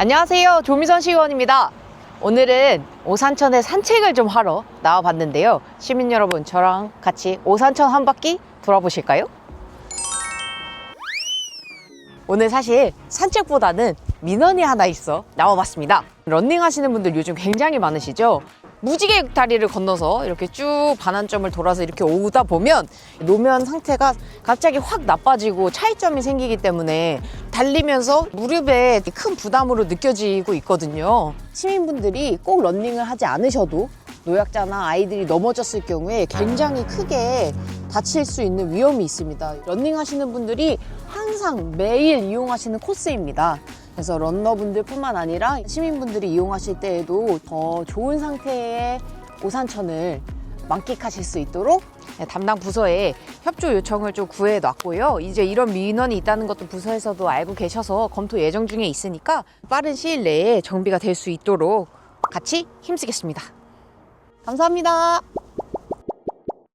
안녕하세요. 조미선 시의원입니다. 오늘은 오산천에 산책을 좀 하러 나와봤는데요. 시민 여러분, 저랑 같이 오산천 한 바퀴 돌아보실까요? 오늘 사실 산책보다는 민원이 하나 있어 나와봤습니다. 런닝 하시는 분들 요즘 굉장히 많으시죠? 무지개 다리를 건너서 이렇게 쭉 반환점을 돌아서 이렇게 오다 보면 노면 상태가 갑자기 확 나빠지고 차이점이 생기기 때문에 달리면서 무릎에 큰 부담으로 느껴지고 있거든요. 시민분들이 꼭 런닝을 하지 않으셔도 노약자나 아이들이 넘어졌을 경우에 굉장히 크게 다칠 수 있는 위험이 있습니다. 런닝 하시는 분들이 항상 매일 이용하시는 코스입니다. 그래서 런너분들뿐만 아니라 시민분들이 이용하실 때에도 더 좋은 상태의 오산천을 만끽하실 수 있도록 네, 담당 부서에 협조 요청을 좀 구해 놨고요. 이제 이런 민원이 있다는 것도 부서에서도 알고 계셔서 검토 예정 중에 있으니까 빠른 시일 내에 정비가 될 수 있도록 같이 힘쓰겠습니다. 감사합니다.